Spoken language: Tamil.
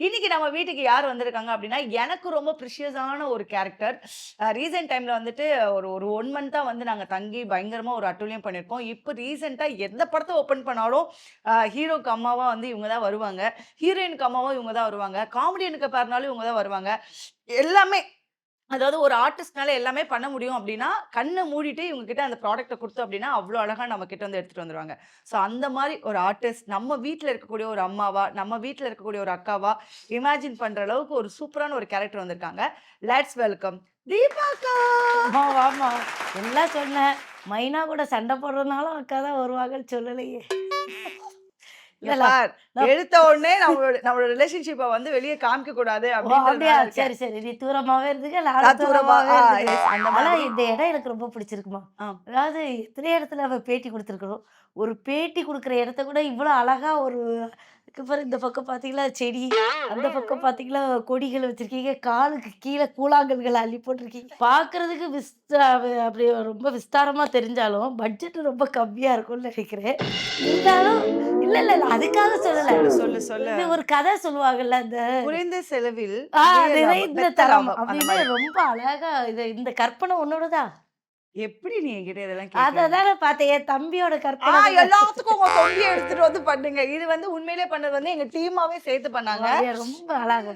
இன்னைக்கு நம்ம வீட்டுக்கு யார் வந்திருக்காங்க அப்படின்னா எனக்கு ரொம்ப ப்ரிஷியஸான ஒரு கேரக்டர் ரீசெண்ட் டைம்ல வந்துட்டு ஒரு ஒரு ஒன் மந்த்தாக வந்து நாங்கள் தங்கி பயங்கரமாக ஒரு அட்டூழியம் பண்ணியிருக்கோம். இப்போ ரீசெண்டாக எந்த படத்தை ஓப்பன் பண்ணாலும் ஹீரோக்கு அம்மாவாக வந்து இவங்க தான் வருவாங்க. ஹீரோயினுக்கு அம்மாவாக இவங்க தான் வருவாங்க. காமெடியனுக்கு பாருனாலும் இவங்க தான் வருவாங்க. எல்லாமே அதாவது ஒரு ஆர்டிஸ்ட்னால எல்லாமே பண்ண முடியும் அப்படின்னா கண்ணை மூடிட்டு இவங்க கிட்ட அந்த ப்ராடக்ட்டை கொடுத்தோம் அப்படின்னா அவ்வளோ அழகாக நம்ம கிட்ட வந்து எடுத்துகிட்டு வந்துருவாங்க. ஸோ அந்த மாதிரி ஒரு ஆர்டிஸ்ட் நம்ம வீட்டில் இருக்கக்கூடிய ஒரு அம்மாவா நம்ம வீட்டில் இருக்கக்கூடிய ஒரு அக்காவா இமேஜின் பண்ணுற அளவுக்கு ஒரு சூப்பரான ஒரு கேரக்டர் வந்திருக்காங்க. லெட்ஸ் வெல்கம் தீபாக்கா! ஆமா ஆமா. எல்லாம் சொன்னேன் மைனா கூட சண்டை போடுறதுனாலும் அக்கா தான் வருவாங்கன்னு சொல்லலையே. சார் எடுத்த உடனே நம்மளோட நம்மளோட ரிலேஷன்ஷிப்பை வந்து வெளியே காமிக்க கூடாது அப்படியா. சரி சரி. நீ தூரமாவே இருந்துக்க நான் தூரமாவே ஆனா இந்த இடம் எனக்கு ரொம்ப பிடிச்சிருக்குமா. அதாவது எத்தனை இடத்துல நம்ம பேட்டி கொடுத்துருக்குறோம். ஒரு பேட்டி கொடுக்குற இடத்த கூட இவ்வளோ அழகா ஒரு அதுக்கப்புறம் இந்த பக்கம் பார்த்தீங்களா செடி அந்த பக்கம் பார்த்தீங்களா கொடிகள் வச்சிருக்கீங்க காலுக்கு கீழே கூழாங்கல்களை அள்ளி போட்டிருக்கீங்க. பார்க்கறதுக்கு விஸ்தா அப்படி ரொம்ப விஸ்தாரமா தெரிஞ்சாலும் பட்ஜெட் ரொம்ப கம்மியா இருக்கும்னு நினைக்கிறேன். இருந்தாலும் இல்ல இல்ல அதுக்காக சொல்லல. சொல்லு சொல்லு ஒரு கதை சொல்லுவாங்கல்ல அந்த குறைந்த செலவில் நிறைந்த தரம் அப்படின்னு. ரொம்ப அழகா இது இந்த கற்பனை உன்னோடதா? எப்படி நீ என்கிட்ட இதெல்லாம்? அததானே பார்த்தேன் என் தம்பியோட கற்பனை. எல்லாத்துக்கும் உங்க தொம்பியை எடுத்துட்டு வந்து பண்ணுங்க இது வந்து உண்மையிலே பண்ணது வந்து எங்க டீமாவே சேர்த்து பண்ணாங்க ரொம்ப அழகா